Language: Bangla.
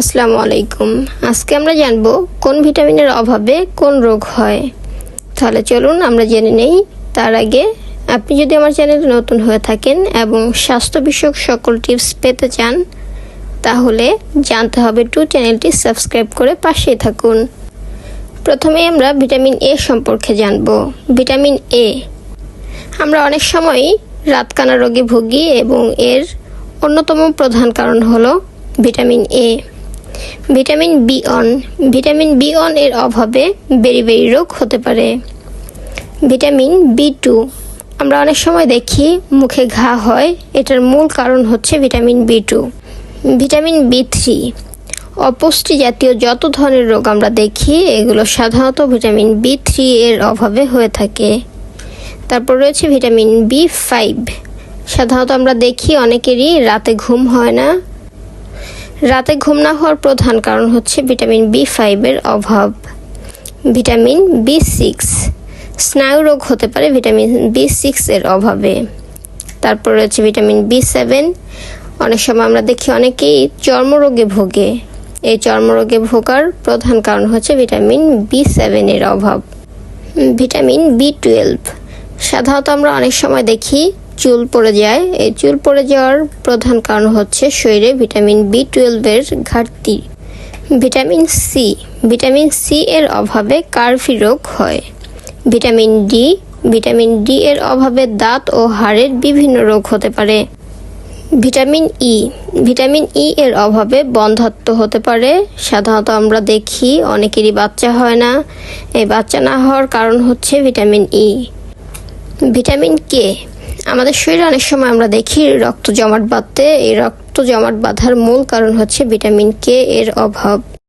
আসসালামু আলাইকুম। আজকে আমরা জানব কোন ভিটামিনের অভাবে কোন রোগ হয়। তাহলে চলুন আমরা জেনে নেই। তার আগে আপনি যদি আমার চ্যানেলে নতুন হয়ে থাকেন এবং স্বাস্থ্য বিষয়ক সকল টিপস পেতে চান, তাহলে জানতে হবে টু চ্যানেলটি সাবস্ক্রাইব করে পাশেই থাকুন। প্রথমে আমরা ভিটামিন এ সম্পর্কে জানব। ভিটামিন এ, আমরা অনেক সময় রাতকানা রোগে ভুগি এবং এর অন্যতম প্রধান কারণ হলো vitamin A. Vitamin B one vitamin B one এর অভাবে বেরি বেরি রোগ হতে পারে। ভিটামিন বি টু আমরা অনেক সময় দেখি মুখে ঘা হয়, এটার মূল কারণ হচ্ছে vitamin B two vitamin B three অপুষ্টি জাতীয় যত ধরনের রোগ আমরা দেখি, এগুলো সাধারণত ভিটামিন বি থ্রি এর অভাবে হয়ে থাকে। তারপর রয়েছে ভিটামিন বি ফাইভ সাধারণত আমরা দেখি অনেকেরই রাতে ঘুম হয় না রাতে ঘুম না হওয়ার প্রধান কারণ হচ্ছে ভিটামিন বি ফাইভের অভাব। ভিটামিন বি সিক্স স্নায়ু রোগ হতে পারে ভিটামিন বি সিক্স এর অভাবে। তারপর রয়েছে ভিটামিন বি সেভেন অনেক সময় আমরা দেখি অনেকেই চর্মরোগে ভোগে। এই চর্মরোগে ভোগার প্রধান কারণ হচ্ছে ভিটামিন বি সেভেনের অভাব। ভিটামিন বি টুয়েলভ সাধারণত আমরা অনেক সময় দেখি চুল পড়ে যায়। এই চুল পড়ে যাওয়ার প্রধান কারণ হচ্ছে শরীরে ভিটামিন বি টুয়েলভের ঘাটতি। ভিটামিন সি ভিটামিন সি এর অভাবে কার্ভি রোগ হয়। ভিটামিন ডি ভিটামিন ডি এর অভাবে দাঁত ও হাড়ের বিভিন্ন রোগ হতে পারে। ভিটামিন ই ভিটামিন ই এর অভাবে বন্ধাত্ম হতে পারে। সাধারণত আমরা দেখি, অনেকেরই বাচ্চা হয় না। এই বাচ্চা না হওয়ার কারণ হচ্ছে ভিটামিন ই ভিটামিন কে আমাদের শরীরে অনেক সময় আমরা দেখি রক্ত জমাট বাঁধতে। এই রক্ত জমাট বাঁধার মূল কারণ হচ্ছে ভিটামিন কে এর অভাব।